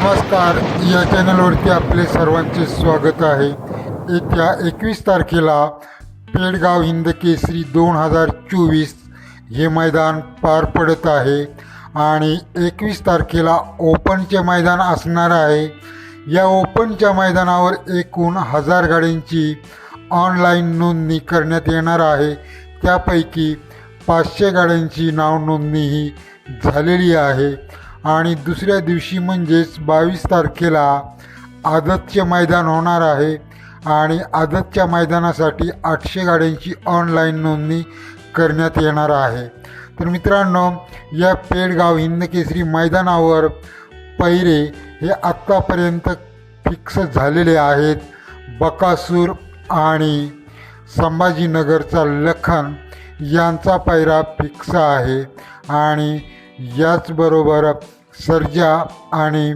नमस्कार. या चॅनलवरती आपले सर्वांचे स्वागत आहे. येत्या एकवीस तारखेला पेडगाव हिंद केसरी दोन हजार चोवीस हे मैदान पार पडत आहे आणि एकवीस तारखेला ओपनचे मैदान असणार आहे. या ओपनच्या मैदानावर एकूण हजार गाड्यांची ऑनलाईन नोंदणी करण्यात येणार आहे. त्यापैकी पाचशे गाड्यांची नाव नोंदणी ही झालेली आहे. आणि दुसऱ्या दिवशी म्हणजेच बावीस तारखेला आदतचे मैदान होणार आहे. आणि आदतच्या मैदानासाठी आठशे गाड्यांची ऑनलाईन नोंदणी करण्यात येणार आहे. तर मित्रांनो या पेडगाव हिंदकेसरी मैदानावर पैरे हे आत्तापर्यंत फिक्स झालेले आहेत. बकासूर आणि संभाजीनगरचा लखन यांचा पैरा फिक्स आहे. आणि याचबरोबर सर्जा आणि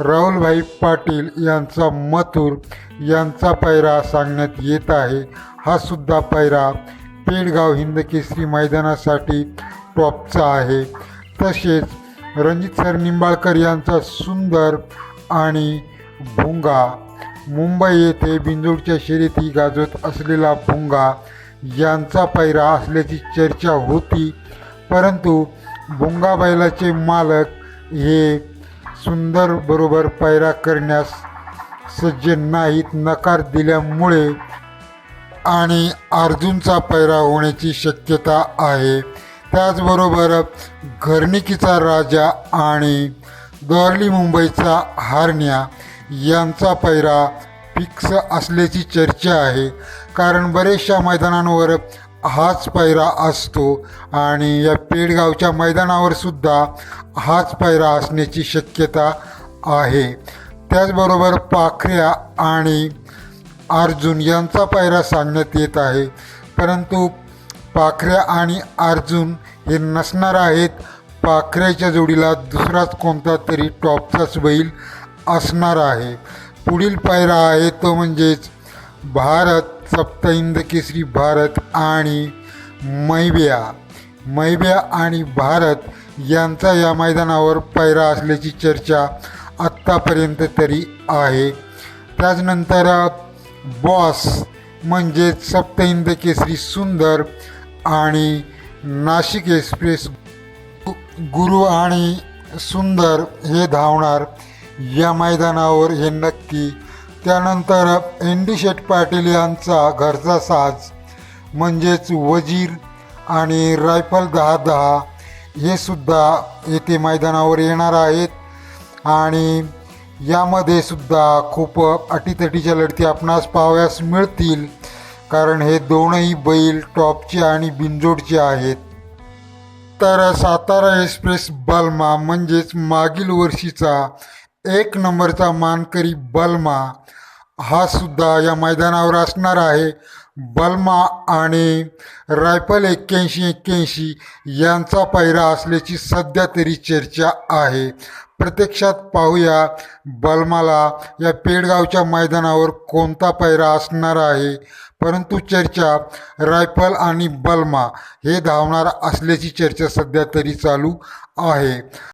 राहुलभाई पाटील यांचा मथुर यांचा पैरा सांगण्यात येत आहे. हा सुद्धा पैरा पेडगाव हिंदकेसरी मैदानासाठी टॉपचा आहे. तसेच रणजित सर निंबाळकर यांचा सुंदर आणि भुंगा. मुंबई येथे बिंदूरच्या शर्यती गाजवत असलेला भुंगा यांचा पैरा असल्याची चर्चा होती. परंतु बोंगा बैलाचे मालक हे सुंदर बरोबर पैरा करण्यास सज्ज नाहीत नकार दिल्यामुळे आणि अर्जुनचा पैरा होण्याची शक्यता आहे. त्याचबरोबर घरणिकीचा राजा आणि दोरली मुंबईचा हारण्या यांचा पैरा फिक्स असल्याची चर्चा आहे. कारण बरेचशा मैदानांवर हाच पायरा असतो. आणि या पेडगावच्या मैदानावर सुद्धा हाच पायरा असण्याची शक्यता आहे. त्याचबरोबर पाखऱ्या आणि अर्जुन यांचा पायरा सांगण्यात येत आहे. परंतु पाखऱ्या आणि अर्जुन हे नसणार आहेत. पाखऱ्याच्या जोडीला दुसराच कोणता तरी टॉपचाच बैल असणार आहे. पुढील पायरा आहे तो म्हणजेच भारत सप्तहिंद केसरी भारत आणि मैब्या मैब्या आणि भारत यांचा या मैदानावर पैरा असल्याची चर्चा आत्तापर्यंत तरी आहे. त्याचनंतर बॉस म्हणजेच सप्तहिंद केसरी सुंदर आणि नाशिक एक्सप्रेस गुरु आणि सुंदर हे धावणार या मैदानावर हे नक्की त्यानंतर एन डी शेठ पाटील यांचा घरचा साज म्हणजेच वजीर आणि रायफल दहा दहा हे सुद्धा येथे मैदानावर येणार आहेत. आणि यामध्ये सुद्धा खूप अटीतटीच्या लढती आपणास पाहाव्यास मिळतील कारण हे दोनही बैल टॉपचे आणि बिंजोडचे आहेत. तर सातारा एक्सप्रेस बालमा म्हणजेच मागील वर्षीचा एक नंबरचा मानकरी बल्मा. हा सुद्धा या मैदानावर असणार आहे. बल्मा आणि रायफल एक्क्याऐंशी एक्क्याऐंशी यांचा पायरा असल्याची सध्या तरी चर्चा आहे. प्रत्यक्षात पाहूया बल्माला या पेडगावच्या मैदानावर कोणता पायरा असणार आहे. परंतु चर्चा रायफल आणि बल्मा हे धावणार असल्याची चर्चा सध्या तरी चालू आहे.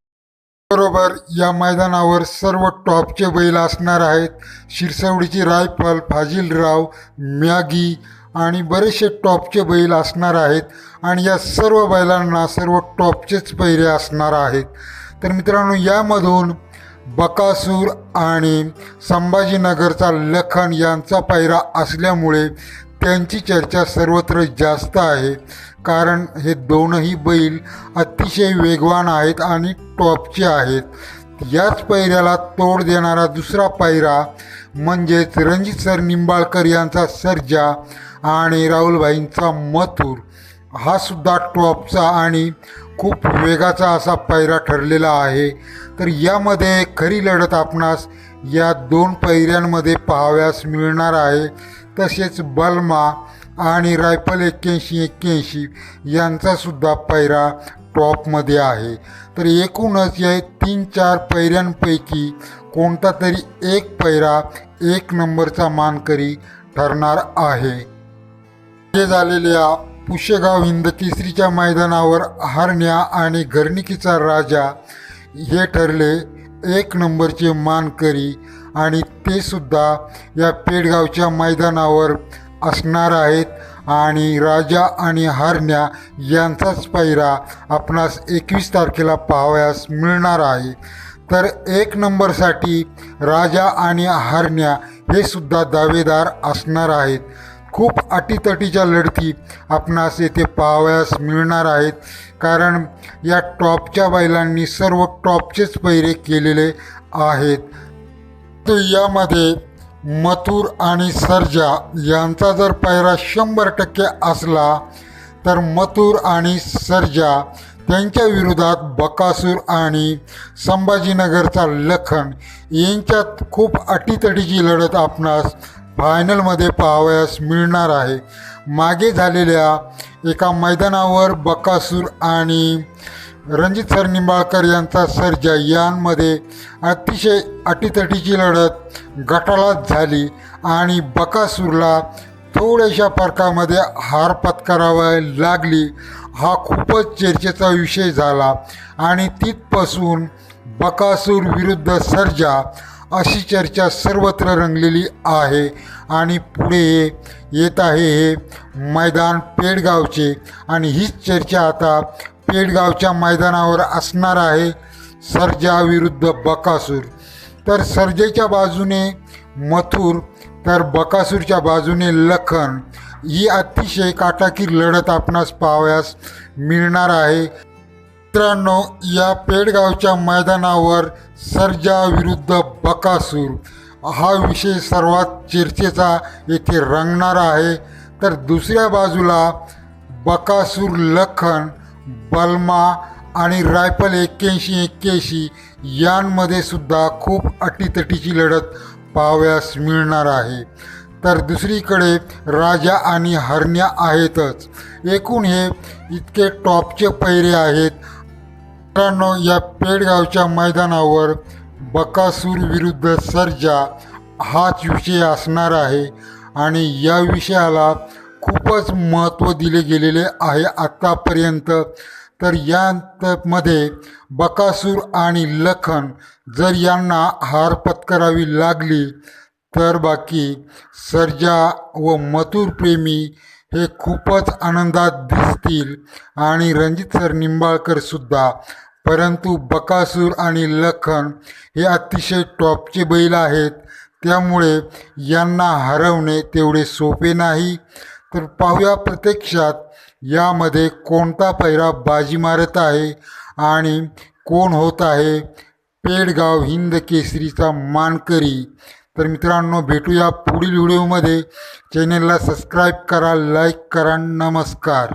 बरोबर या मैदानावर सर्व टॉपचे बैल असणार आहेत. शिरसवडीची रायफल फाजिलराव मॅगी आणि बरेचसे टॉपचे बैल असणार आहेत. आणि या सर्व बैलांना सर्व टॉपचेच पैरे असणार आहेत. तर मित्रांनो यामधून बकासूर आणि संभाजीनगरचा लखन यांचा पायरा असल्यामुळे त्यांची चर्चा सर्वत्र जास्त आहे. कारण हे दोनही बैल अतिशय वेगवान आहेत आणि टॉपचे आहेत. याच पैऱ्याला तोड देणारा दुसरा पायरा म्हणजेच रणजित सर निंबाळकर यांचा सर्जा आणि राहुलभाईंचा मथुर. हा सुद्धा टॉपचा आणि खूप वेगाचा असा पैरा ठरलेला आहे. तर यामध्ये खरी लढत आपणास या दोन पैऱ्यांमध्ये पाहाव्यास मिळणार आहे. तसेच बल्मा आणि रायफल एक्क्याऐंशी एक्क्याऐंशी यांचासुद्धा पैरा टॉपमध्ये आहे. तर एकूणच या तीन चार पैऱ्यांपैकी कोणता तरी एक पैरा एक नंबरचा मानकरी ठरणार आहे. हे झालेल्या पुष्यगाव हिंद केसरीच्या मैदानावर हारण्या आणि घरणिकीचा राजा हे ठरले. एक नंबरचे मानकरी आणि ते सुद्धा या पेडगावच्या मैदानावर असणार आहेत. आणि राजा आणि हरण्या यांचाच पायरा आपणास एकवीस तारखेला पाहावयास मिळणार आहे. तर एक नंबरसाठी राजा आणि हरण्या हे सुद्धा दावेदार असणार आहेत. खूप अटीतटीच्या लढती आपणास येथे पाहावयास मिळणार आहेत. कारण या टॉपच्या बैलांनी सर्व टॉपचेच पैरे केलेले आहेत. तर यामध्ये मथुर आणि सर्जा यांचा जर पायरा शंभर टक्के असला तर मथुर आणि सर्जा त्यांच्या विरोधात बकासूर आणि संभाजीनगरचा लखन यांच्यात खूप अटीतटीची लढत आपणास फायनलमध्ये पाहावयास मिळणार आहे. मागे झालेल्या एका मैदानावर बकासूर आणि रणजित सर निंबाळकर यांचा सर्जा यांमध्ये अतिशय अटीतटीची लढत गटालाच झाली आणि बकासूरला थोड्याशा फरकामध्ये हार पत्करावा लागली. हा खूपच चर्चेचा विषय झाला आणि तिथपासून बकासूर विरुद्ध सर्जा अशी चर्चा सर्वत्र रंगलेली आहे. आणि पुढे हे येत आहे हे मैदान पेडगावचे. आणि हीच चर्चा आता पेडगावच्या मैदानावर असणार आहे. सर्जा विरुद्ध बकासूर. तर सर्जेच्या बाजूने मथुर तर बकासूरच्या बाजूने लखन. ही अतिशय काटाकीर लढत आपणास पाहावयास मिळणार आहे. मित्रांनो या पेडगावच्या मैदानावर सर्जा विरुद्ध बकासूर हा विषय सर्वात चर्चेचा येथे रंगणार आहे. तर दुसऱ्या बाजूला बकासूर लखन बलमा आणि रायफल एक्क्याऐंशी एक्क्याऐंशी यांमध्ये सुद्धा खूप अटीतटीची लढत पाहाव्यास मिळणार आहे. तर दुसरीकडे राजा आणि हरण्या आहेतच. एकूण हे इतके टॉपचे पैरे आहेत. मित्रांनो या पेडगावच्या मैदानावर बकासूर विरुद्ध सर्जा हाच विषय असणार आहे आणि या विषयाला खूपच महत्त्व दिले गेलेले आहे आत्तापर्यंत तर यामध्ये बकासूर आणि लखन जर यांना हार पत्करावी लागली तर बाकी सर्जा व मथुर प्रेमी हे खूपच आनंदात दिसतील. आणि रणजित सर निंबाळकरसुद्धा परंतु बकासूर आणि लखन हे अतिशय टॉपचे बैल आहेत. त्यामुळे यांना हरवणे तेवढे सोपे नाही. तर पाहूया प्रत्यक्षात यामध्ये कोणता पैरा बाजी मारत आहे आणि कोण होत आहे. पेडगाव हिंद केसरीचा मानकरी. तर मित्रांनो भेटूया पुढील व्हिडिओमध्ये. चॅनेलला सबस्क्राईब करा लाईक करा नमस्कार.